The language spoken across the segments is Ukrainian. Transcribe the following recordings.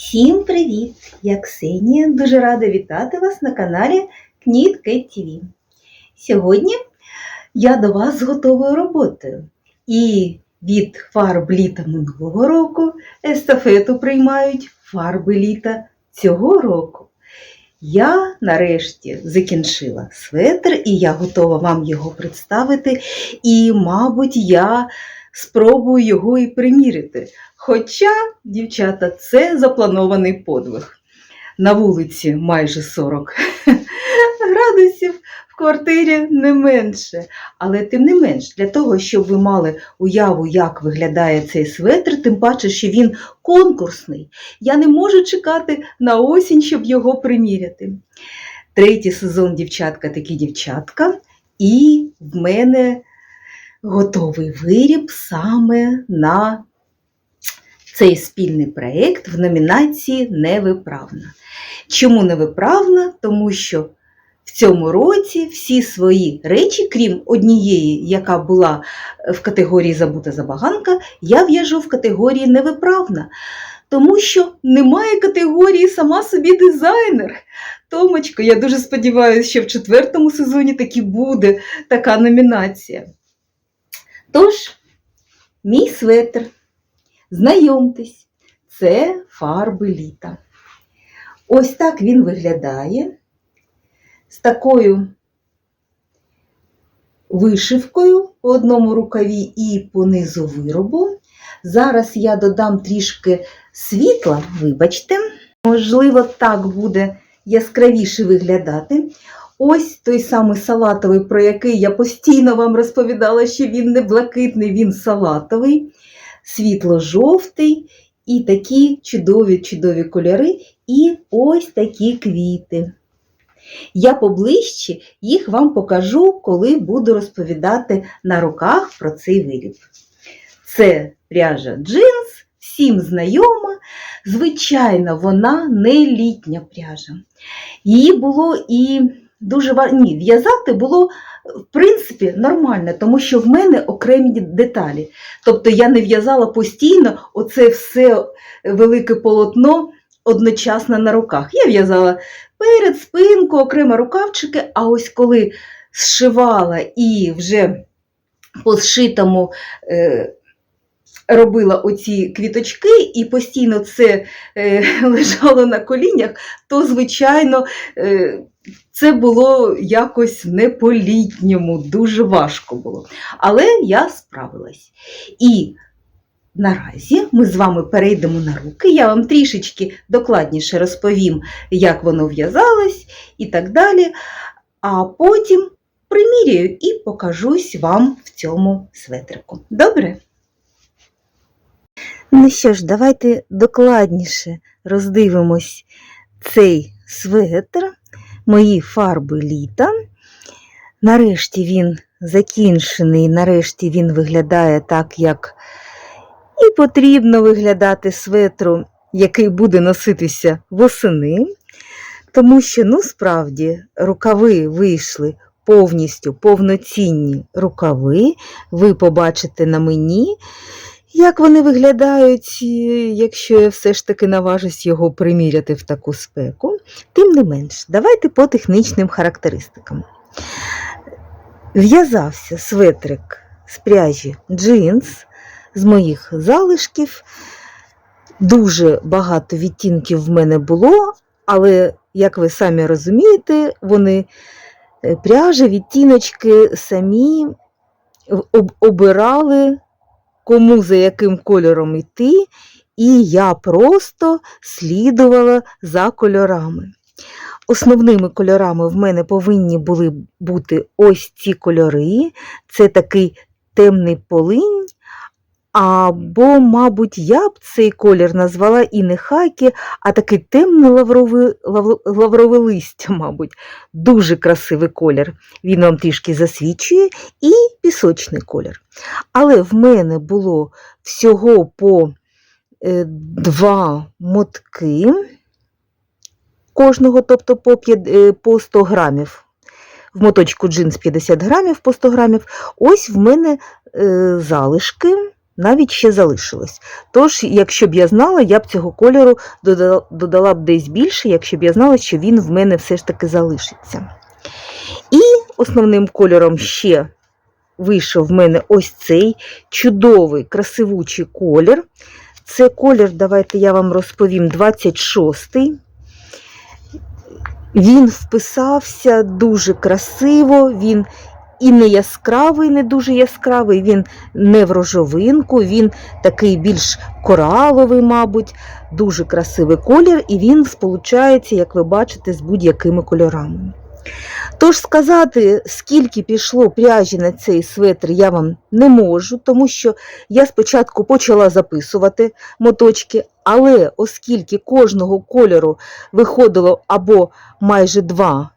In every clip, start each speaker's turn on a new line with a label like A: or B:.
A: Всім привіт! Я Ксенія. Дуже рада вітати вас на каналі Кніт Кет ТВ. Сьогодні я до вас з готовою роботою. І від фарб літа минулого року естафету приймають фарби літа цього року. Я нарешті закінчила светр, і я готова вам його представити. І, мабуть, я спробую його і примірити. Хоча, дівчата, це запланований подвиг. На вулиці майже 40 градусів, в квартирі не менше. Але тим не менш, для того, щоб ви мали уяву, як виглядає цей светр, тим паче, що він конкурсний. Я не можу чекати на осінь, щоб його приміряти. Третій сезон дівчатка такі дівчатка, і в мене готовий виріб саме на цей спільний проєкт в номінації Невиправна. Чому невиправна? Тому що в цьому році всі свої речі, крім однієї, яка була в категорії Забута забаганка, я в'яжу в категорії невиправна. Тому що немає категорії сама собі дизайнер. Томочко, я дуже сподіваюся, що в четвертому сезоні таки буде така номінація. Тож, мій светр. Знайомтесь, це фарби літа. Ось так він виглядає з такою вишивкою по одному рукаві і по низу виробу. Зараз я додам трішки світла, вибачте, можливо, так буде яскравіше виглядати. Ось той самий салатовий, про який я постійно вам розповідала, що він не блакитний, він салатовий світло-жовтий і такі чудові-чудові кольори, і ось такі квіти. Я поближче їх вам покажу, коли буду розповідати на руках про цей виріб. Це пряжа джинс, всім знайома. Звичайно, вона не літня пряжа. Її було і дуже ва- Ні, в'язати було в принципі нормально, тому що в мене окремі деталі. Тобто я не в'язала постійно оце все велике полотно одночасно на руках. Я в'язала перед спинку, окремо рукавчики, а ось коли зшивала і вже по зшитому е, робила оці квіточки, і постійно це е, лежало на колінях, то, звичайно, е, це було якось не по-літньому, дуже важко було. Але я справилась. І наразі ми з вами перейдемо на руки. Я вам трішечки докладніше розповім, як воно в'язалось і так далі. А потім приміряю і покажусь вам в цьому светрику. Добре? Ну що ж, давайте докладніше роздивимось цей светр, мої фарби літа. Нарешті він закінчений, нарешті він виглядає так, як і потрібно виглядати светру, який буде носитися восени. Тому що, ну, справді, рукави вийшли повністю повноцінні рукави. Ви побачите на мені, як вони виглядають, якщо я все ж таки наважусь його приміряти в таку спеку. Тим не менш, давайте по технічним характеристикам. В'язався светрик з пряжі джинс з моїх залишків. Дуже багато відтінків в мене було, але, як ви самі розумієте, вони е, пряжі, відтіночки самі обирали, кому за яким кольором йти, і я просто слідувала за кольорами. Основними кольорами в мене повинні були бути ось ці кольори. Це такий темний полинь, або, мабуть, я б цей колір назвала і не хакі, а такий темне лаврове, лав- лаврове листя, мабуть. Дуже красивий колір. Він вам трішки засвічує, і пісочний колір. Але в мене було всього по е, два мотки кожного, тобто по, е, по 100 грамів. В моточку джинс 50 грамів по 100 грамів. Ось в мене е, залишки навіть ще залишилось. Тож, якщо б я знала, я б цього кольору додала, б десь більше, якщо б я знала, що він в мене все ж таки залишиться. І основним кольором ще вийшов в мене ось цей чудовий, красивучий колір. Це колір, давайте я вам розповім, 26-й. Він вписався дуже красиво, він і не яскравий, не дуже яскравий, він не в рожовинку, він такий більш кораловий, мабуть, дуже красивий колір, і він сполучається, як ви бачите, з будь-якими кольорами. Тож сказати, скільки пішло пряжі на цей светр, я вам не можу, тому що я спочатку почала записувати моточки, але оскільки кожного кольору виходило або майже два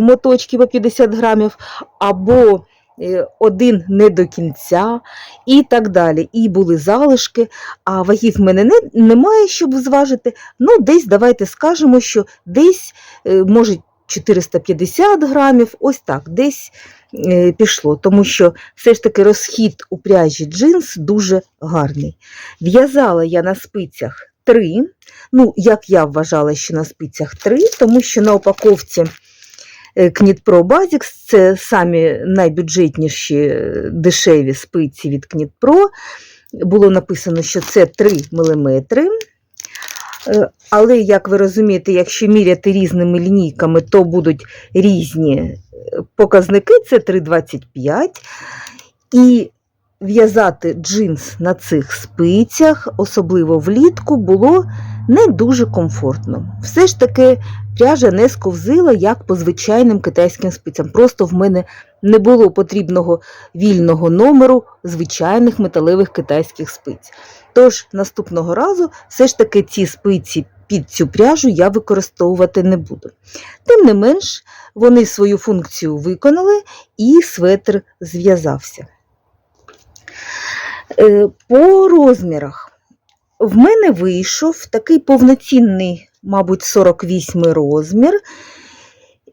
A: моточки по 50 грамів, або е, один не до кінця, і так далі. І були залишки, а вагів в мене не, немає, щоб зважити. Ну, десь давайте скажемо, що десь е, може 450 грамів, ось так, десь е, пішло, тому що все ж таки розхід у пряжі джинс дуже гарний. В'язала я на спицях 3, ну, як я вважала, що на спицях 3, тому що на упаковці е, Knit Basics це самі найбюджетніші е, дешеві спиці від Knit Було написано, що це 3 мм. Е, Але, як ви розумієте, якщо міряти різними лінійками, то будуть різні е, показники, це 3,25. І в'язати джинс на цих спицях, особливо влітку, було не дуже комфортно. Все ж таки пряжа не сковзила, як по звичайним китайським спицям. Просто в мене не було потрібного вільного номеру звичайних металевих китайських спиць. Тож наступного разу все ж таки ці спиці під цю пряжу я використовувати не буду. Тим не менш, вони свою функцію виконали і светр зв'язався. Е, По розмірах в мене вийшов такий повноцінний, мабуть, 48 розмір.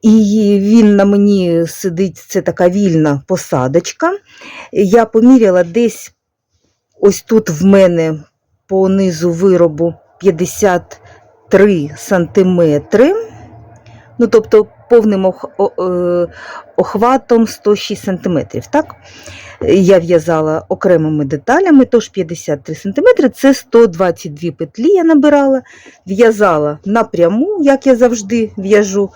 A: І він на мені сидить, це така вільна посадочка. Я поміряла десь ось тут в мене по низу виробу 53 сантиметри. Ну, тобто повним е, охватом 106 сантиметрів. Так? Я в'язала окремими деталями, тож 53 см це 122 петлі я набирала, в'язала напряму, як я завжди в'яжу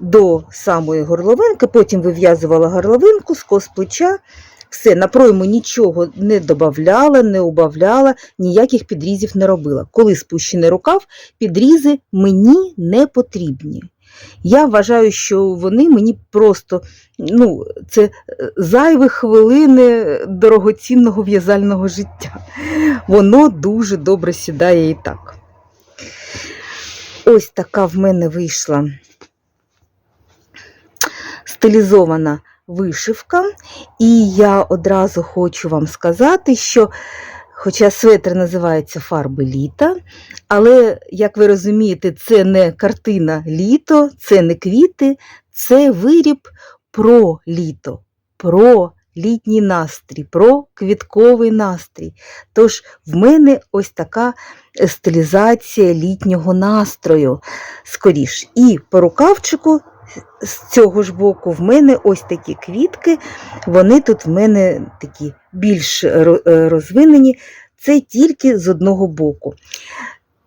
A: до самої горловинки, потім вив'язувала горловинку з кос плеча. Все, на пройму нічого не додавала, не убавляла, ніяких підрізів не робила. Коли спущений рукав, підрізи мені не потрібні. Я вважаю, що вони мені просто ну, це е, зайві хвилини дорогоцінного в'язального життя. Воно дуже добре сідає і так. Ось така в мене вийшла стилізована вишивка. І я одразу хочу вам сказати, що, хоча светр називається фарби літа, але, як ви розумієте, це не картина літо, це не квіти, це виріб про літо, про літній настрій, про квітковий настрій. Тож в мене ось така стилізація літнього настрою скоріш. І по рукавчику з цього ж боку в мене ось такі квітки, вони тут в мене такі більш е, розвинені, це тільки з одного боку.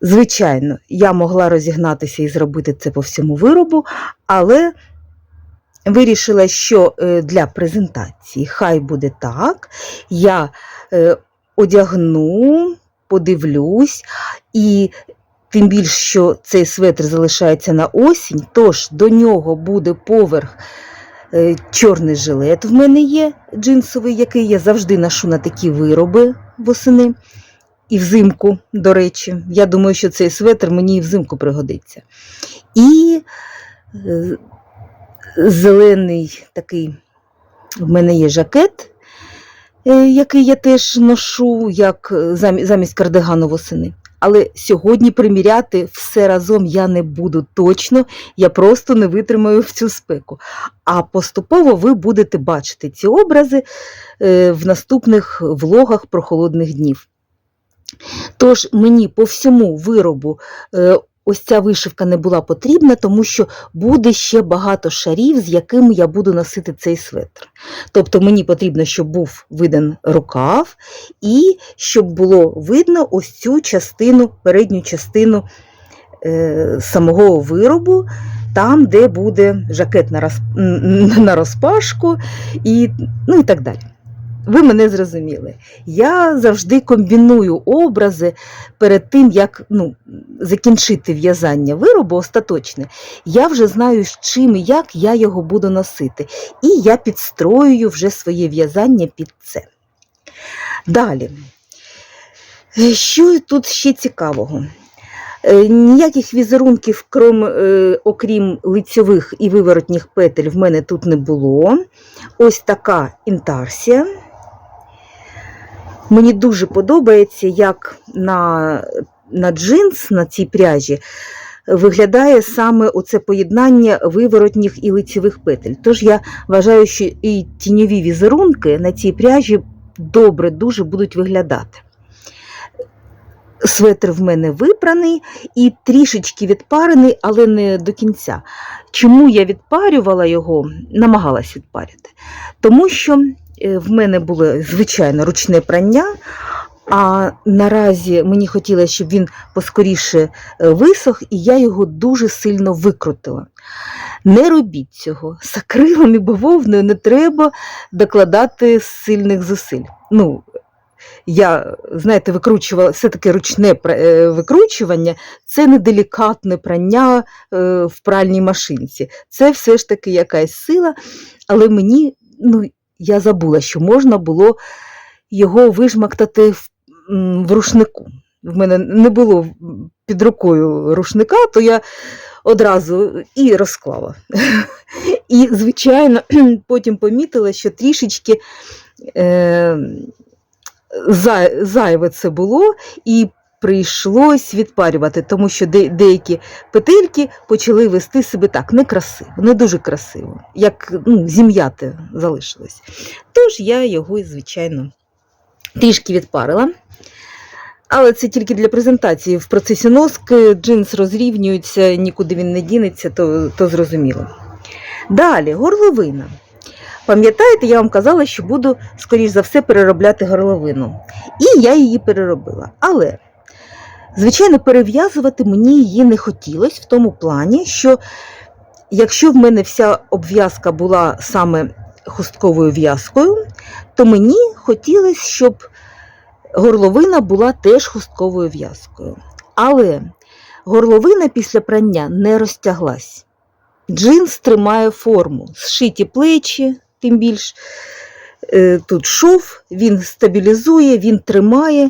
A: Звичайно, я могла розігнатися і зробити це по всьому виробу, але вирішила, що е, для презентації хай буде так. Я е, одягну, подивлюсь, і тим більше, що цей светр залишається на осінь, тож до нього буде поверх е, чорний жилет. В мене є джинсовий, який я завжди ношу на такі вироби восени. І взимку, до речі, я думаю, що цей светр мені і взимку пригодиться. І е, зелений такий в мене є жакет, е, який я теж ношу як е, замість кардигану восени. Але сьогодні приміряти все разом я не буду точно, я просто не витримаю в цю спеку. А поступово ви будете бачити ці образи е, в наступних влогах про холодних днів. Тож мені по всьому виробу е, ось ця вишивка не була потрібна, тому що буде ще багато шарів, з якими я буду носити цей светр. Тобто мені потрібно, щоб був виден рукав, і щоб було видно ось цю частину, передню частину е, самого виробу, там, де буде жакет на, роз, на розпашку і, ну, і так далі. Ви мене зрозуміли. Я завжди комбіную образи перед тим, як ну, закінчити в'язання виробу остаточне. Я вже знаю, з чим і як я його буду носити. І я підстроюю вже своє в'язання під це. Далі. Що тут ще цікавого? Е, Ніяких візерунків, крім, е, окрім лицьових і виворотніх петель, в мене тут не було. Ось така інтарсія. Мені дуже подобається, як на, на джинс на цій пряжі виглядає саме оце поєднання виворотніх і лицевих петель. Тож я вважаю, що і тіньові візерунки на цій пряжі добре дуже будуть виглядати. Светр в мене випраний і трішечки відпарений, але не до кінця. Чому я відпарювала його, намагалась відпарити? Тому що в мене було звичайно ручне прання, а наразі мені хотілося, щоб він поскоріше е, висох, і я його дуже сильно викрутила. Не робіть цього. З акрилом і бавовною не треба докладати сильних зусиль. Ну, я, знаєте, викручувала все-таки ручне е, викручування, це не делікатне прання е, в пральній машинці. Це все ж таки якась сила, але мені, ну, я забула, що можна було його вижмактати в, в рушнику. В мене не було під рукою рушника, то я одразу і розклала. І, звичайно, потім помітила, що трішечки е, зай- зайве це було, і прийшлось відпарювати, тому що де- деякі петельки почали вести себе так некрасиво, не дуже красиво, як ну, зім'яти залишилось. Тож я його, звичайно, трішки відпарила. Але це тільки для презентації. В процесі носки джинс розрівнюється, нікуди він не дінеться, то, то зрозуміло. Далі, горловина. Пам'ятаєте, я вам казала, що буду, скоріш за все, переробляти горловину. І я її переробила. Але, звичайно, перев'язувати мені її не хотілося в тому плані, що якщо в мене вся обв'язка була саме хустковою в'язкою, то мені хотілося, щоб горловина була теж хустковою в'язкою. Але горловина після прання не розтяглась. Джинс тримає форму, зшиті плечі, тим більш е, тут шов, він стабілізує, він тримає,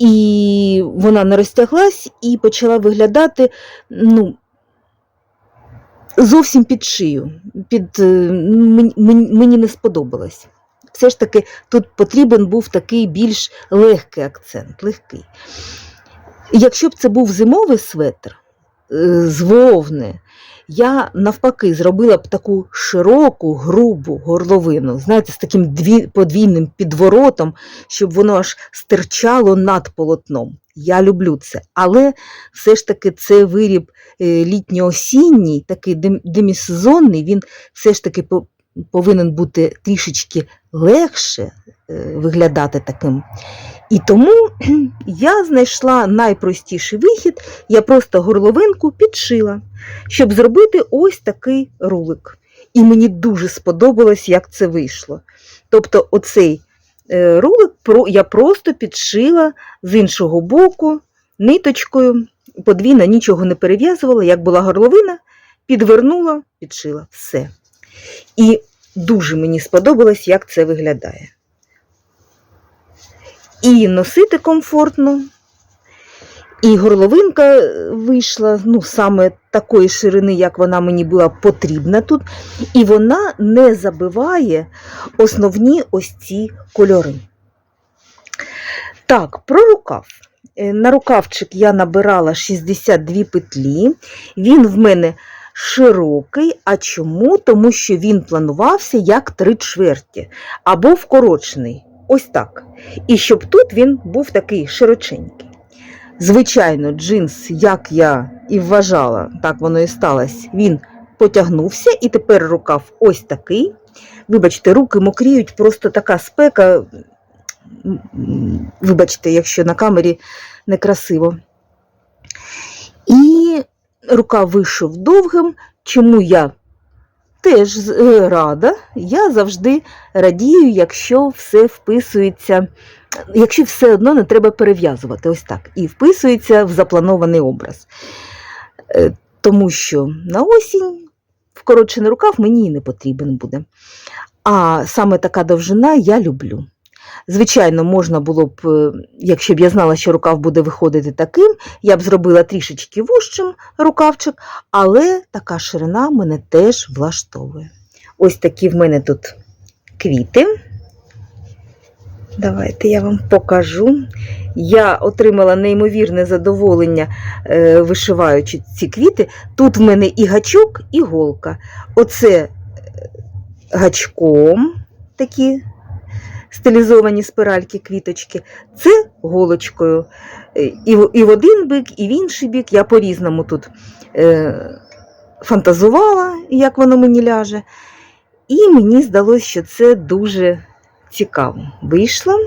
A: і вона не розтяглась і почала виглядати ну, зовсім під шию. Під, е, мені, не сподобалось. Все ж таки тут потрібен був такий більш легкий акцент, легкий. Якщо б це був зимовий светр з вовни, я навпаки зробила б таку широку, грубу горловину, знаєте, з таким дві, подвійним підворотом, щоб воно аж стирчало над полотном. Я люблю це. Але все ж таки це виріб е, літньо-осінній, такий дем- демісезонний, він все ж таки повинен бути трішечки легше е, виглядати таким. І тому я знайшла найпростіший вихід, я просто горловинку підшила, щоб зробити ось такий рулик. І мені дуже сподобалось, як це вийшло. Тобто, оцей е, рулик я просто підшила з іншого боку ниточкою, подвійно нічого не перев'язувала, як була горловина, підвернула, підшила. Все. І дуже мені сподобалось, як це виглядає. І носити комфортно, і горловинка вийшла ну, саме такої ширини, як вона мені була потрібна тут. І вона не забиває основні ось ці кольори. Так, про рукав. Е, На рукавчик я набирала 62 петлі. Він в мене широкий. А чому? Тому що він планувався як три чверті або вкорочений. Ось так. І щоб тут він був такий широченький. Звичайно, джинс, як я і вважала, так воно і сталося, він потягнувся, і тепер рукав ось такий. Вибачте, руки мокріють, просто така спека. Вибачте, якщо на камері некрасиво. І рукав вийшов довгим, чому я теж е, рада. Я завжди радію, якщо все вписується, якщо все одно не треба перев'язувати, ось так, і вписується в запланований образ. Е, Тому що на осінь вкорочений рукав мені і не потрібен буде. А саме така довжина я люблю. Звичайно, можна було б, е, якщо б я знала, що рукав буде виходити таким, я б зробила трішечки вужчим рукавчик, але така ширина мене теж влаштовує. Ось такі в мене тут квіти. Давайте я вам покажу. Я отримала неймовірне задоволення, е, вишиваючи ці квіти. Тут в мене і гачок, і голка. Оце е, гачком такі стилізовані спиральки, квіточки. Це голочкою. Е, І і в один бік, і в інший бік. Я по-різному тут е, фантазувала, як воно мені ляже. І мені здалося, що це дуже цікаво вийшло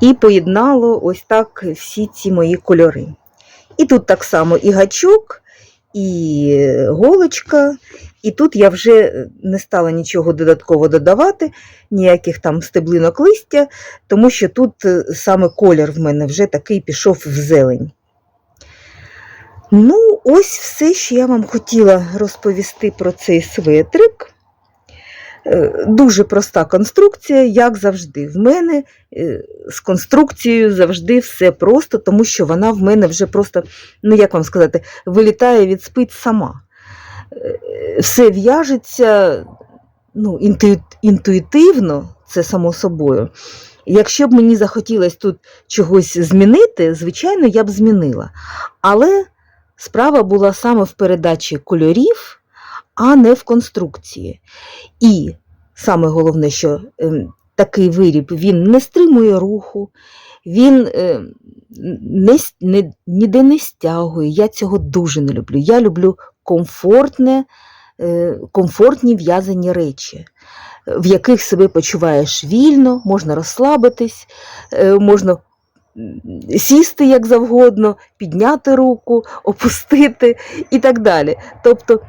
A: і поєднало ось так всі ці мої кольори. І тут так само і гачок, і голочка, і тут я вже не стала нічого додатково додавати, ніяких там стеблинок листя, тому що тут е, саме колір в мене вже такий пішов в зелень. Ну, ось все, що я вам хотіла розповісти про цей светрик. Е, Дуже проста конструкція, як завжди. В мене е, з конструкцією завжди все просто, тому що вона в мене вже просто, ну як вам сказати, вилітає від спиць сама. Все в'яжеться ну, інтуї- інтуїтивно, це само собою. Якщо б мені захотілося тут чогось змінити, звичайно, я б змінила. Але справа була саме в передачі кольорів, а не в конструкції. І саме головне, що ем, такий виріб він не стримує руху, він е, не, не, ніде не стягує. Я цього дуже не люблю. Я люблю комфортне, е, комфортні в'язані речі, в яких себе почуваєш вільно, можна розслабитись, е, можна сісти як завгодно, підняти руку, опустити і так далі. Тобто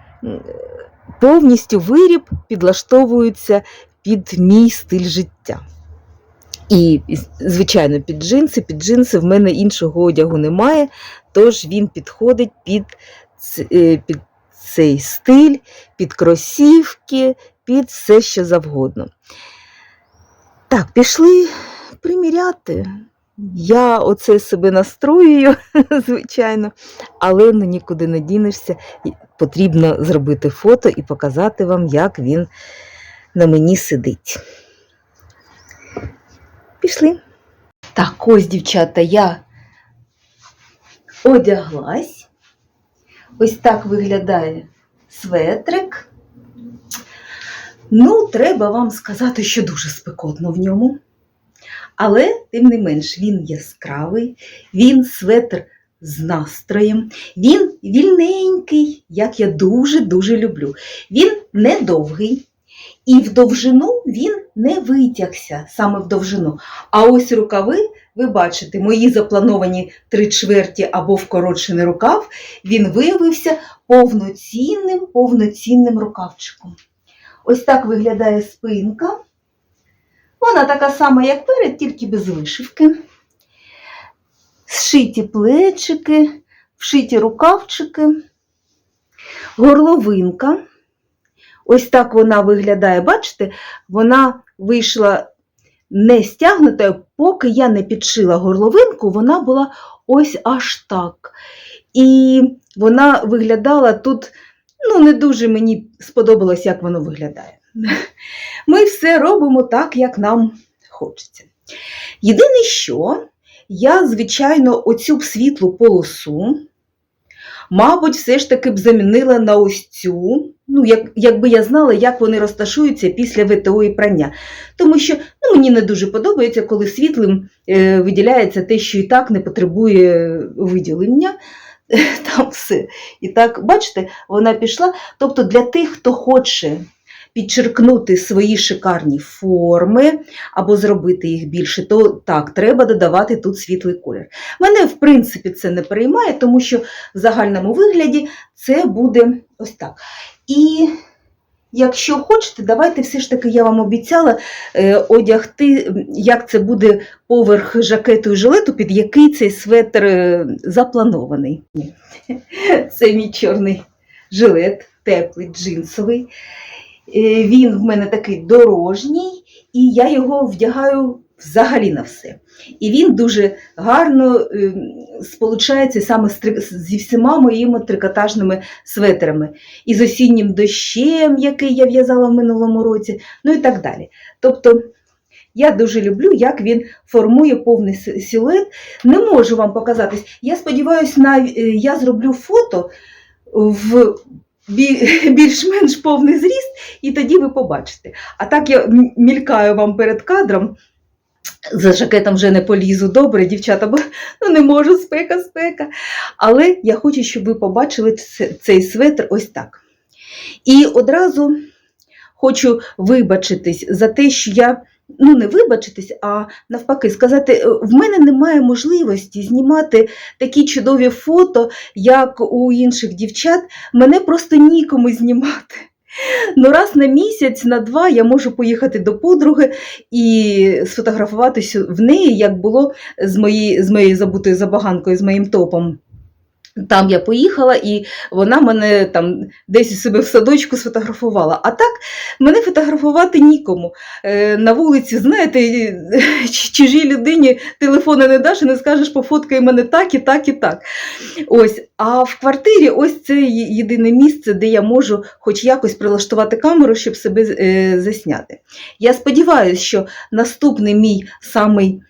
A: повністю виріб підлаштовується під мій стиль життя. І, звичайно, під джинси. Під джинси в мене іншого одягу немає, тож він підходить під, е, під цей стиль, під кросівки, під все, що завгодно. Так, пішли приміряти. Я оце себе настроюю, звичайно, але ну, нікуди не дінешся. Потрібно зробити фото і показати вам, як він на мені сидить. Пішли. Так, ось, дівчата, я одяглась. Ось так виглядає светрик. Ну, треба вам сказати, що дуже спекотно в ньому. Але, тим не менш, він яскравий, він светр з настроєм, він вільненький, як я дуже-дуже люблю. Він недовгий, і в довжину він не витягся саме в довжину. А ось рукави, ви бачите, мої заплановані три чверті або вкорочений рукав, він виявився повноцінним, повноцінним рукавчиком. Ось так виглядає спинка. Вона така сама, як перед, тільки без вишивки. Зшиті плечики, вшиті рукавчики, горловинка. Ось так вона виглядає. Бачите, вона вийшла не стягнутою, поки я не підшила горловинку, вона була ось аж так. І вона виглядала тут, ну, не дуже мені сподобалось, як воно виглядає. Ми все робимо так, як нам хочеться. Єдине, що я, звичайно, оцю б світлу полосу, мабуть, все ж таки б замінила на ось цю, ну, як, якби я знала, як вони розташуються після ВТО і прання. Тому що ну, мені не дуже подобається, коли світлим е, виділяється те, що і так не потребує виділення. Там все. І так, бачите, вона пішла. Тобто для тих, хто хоче підчеркнути свої шикарні форми або зробити їх більше, то так, треба додавати тут світлий колір. Мене, в принципі, це не переймає, тому що в загальному вигляді це буде ось так. І якщо хочете, давайте все ж таки я вам обіцяла е, одягти, як це буде поверх жакету і жилету, під який цей светр е, запланований. Це мій чорний жилет, теплий, джинсовий. Е, Він в мене такий дорожній, і я його вдягаю взагалі на все. І він дуже гарно е, сполучається саме зі всіма моїми трикотажними светрами. І з осіннім дощем, який я в'язала в минулому році, ну і так далі. Тобто я дуже люблю, як він формує повний си- силует. Не можу вам показатись. Я сподіваюся, е, я зроблю фото в більш-менш повний зріст, і тоді ви побачите. А так я мількаю вам перед кадром. За жакетом вже не полізу добре, дівчата, бо ну, не можу, спека, спека. Але я хочу, щоб ви побачили цей светр ось так. І одразу хочу вибачитись за те, що я, ну не вибачитись, а навпаки, сказати, е, в мене немає можливості знімати такі чудові фото, як у інших дівчат. Мене просто нікому знімати. Ну, раз на місяць, на два я можу поїхати до подруги і сфотографуватися в неї, як було з моєю, з моєю забутою забаганкою, з моїм топом. Там я поїхала, і вона мене там десь у себе в садочку сфотографувала. А так мене фотографувати нікому. Е, на вулиці, знаєте, чужій людині телефони не даш і не скажеш, пофоткай мене так і так і так. Ось. А в квартирі ось це єдине місце, де я можу хоч якось прилаштувати камеру, щоб себе е, засняти. Я сподіваюся, що наступний мій самий.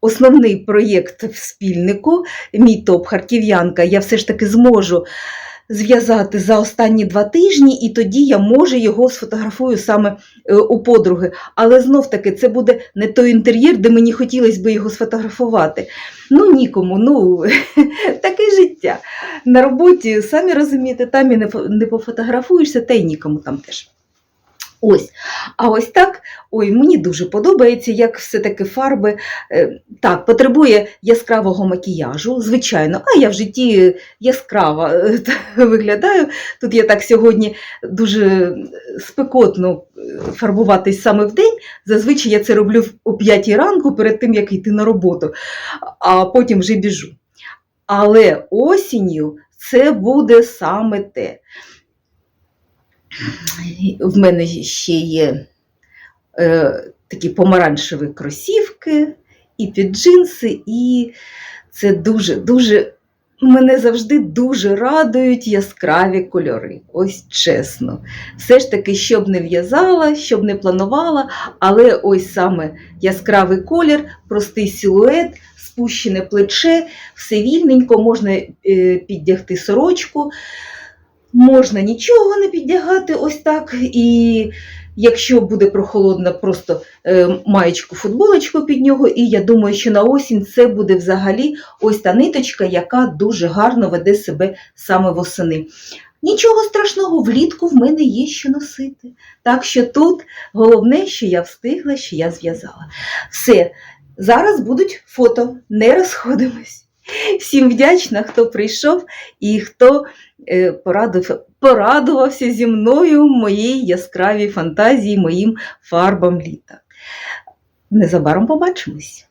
A: Основний проєкт в спільнику, мій топ харків'янка, я все ж таки зможу зв'язати за останні два тижні, і тоді я може його сфотографую саме е, у подруги. Але знов таки це буде не той інтер'єр, де мені хотілося б його сфотографувати. Ну нікому, ну таке життя. На роботі, самі розумієте, там і не пофотографуєшся, та й нікому там теж. Ось. А ось так, ой, мені дуже подобається, як все-таки фарби. е, Так, потребує яскравого макіяжу, звичайно, а я в житті яскрава е, виглядаю. Тут я так сьогодні дуже спекотно е, фарбуватись саме в день. Зазвичай я це роблю о 5 ранку перед тим, як йти на роботу, а потім вже біжу. Але осінню це буде саме те. В мене ще є е, такі помаранчеві кросівки, і під джинси, і це дуже-дуже мене завжди дуже радують яскраві кольори. Ось чесно. Все ж таки, щоб не в'язала, щоб не планувала, але ось саме яскравий колір, простий силует, спущене плече, все вільненько, можна е, піддягти сорочку. Можна нічого не піддягати ось так. І якщо буде прохолодно, просто е, маєчку, футболочку під нього. І я думаю, що на осінь це буде взагалі ось та ниточка, яка дуже гарно веде себе саме восени. Нічого страшного, влітку в мене є що носити. Так що тут головне, що я встигла, що я зв'язала. Все, зараз будуть фото, не розходимось. Всім вдячна, хто прийшов і хто е, порадив, порадувався зі мною моїй яскравій фантазії, моїм фарбам літа. Незабаром побачимось!